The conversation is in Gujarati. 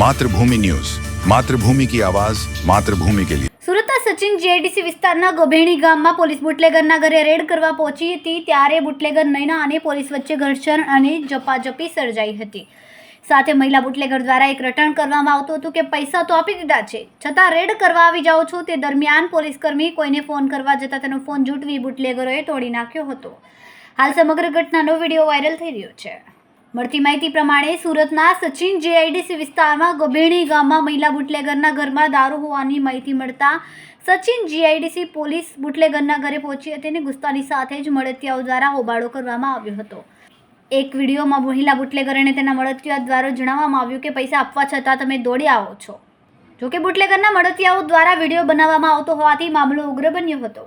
માતૃભૂમિ ન્યૂઝ. માતૃભૂમિ કી આવાજ, માતૃભૂમિ કે લિયે સચિન જેડીસી વિસ્તારના ગોભેણી ગામમાં પોલીસ બુટલેગરના ઘરે રેડ કરવા પહોંચી હતી, ત્યારે બુટલેગર નૈના અને પોલીસ વચ્ચે ઘર્ષણ અને જપાજપી સર્જાઈ હતી. સાથે મહિલા બુટલેગર દ્વારા એક રટણ કરવામાં આવતું હતું કે પૈસા તો આપી દીધા છે, છતાં રેડ કરવા આવી જાઓ છો તે દરમિયાન પોલીસકર્મી કોઈને ફોન કરવા જતાં તેનો ફોન જૂટવી બુટલેગરોએ તોડી નાખ્યો હતો. હાલ સમગ્ર ઘટનાનો વીડિયો વાયરલ થઈ રહ્યો છે. મળતી માહિતી પ્રમાણે સુરતના સચિન જેઆઈડીસી વિસ્તારમાં ગભેણી ગામમાં મહિલા બુટલેગરના ઘરમાં દારૂ હોવાની માહિતી મળતા સચિન જીઆઈડીસી પોલીસ બુટલેગરના ઘરે પહોંચી હતી અને ગુસ્સાની સાથે જ મળતિયાઓ દ્વારા હોબાળો કરવામાં આવ્યો હતો. એક વિડીયોમાં મહિલા બુટલેગર અને તેના મળતિયા દ્વારા જણાવવામાં આવ્યું કે, પૈસા આપવા છતાં તમે દોડી આવો છો. જોકે બુટલેગરના મળતિયાઓ દ્વારા વીડિયો બનાવવામાં આવતો હોવાથી મામલો ઉગ્ર બન્યો હતો.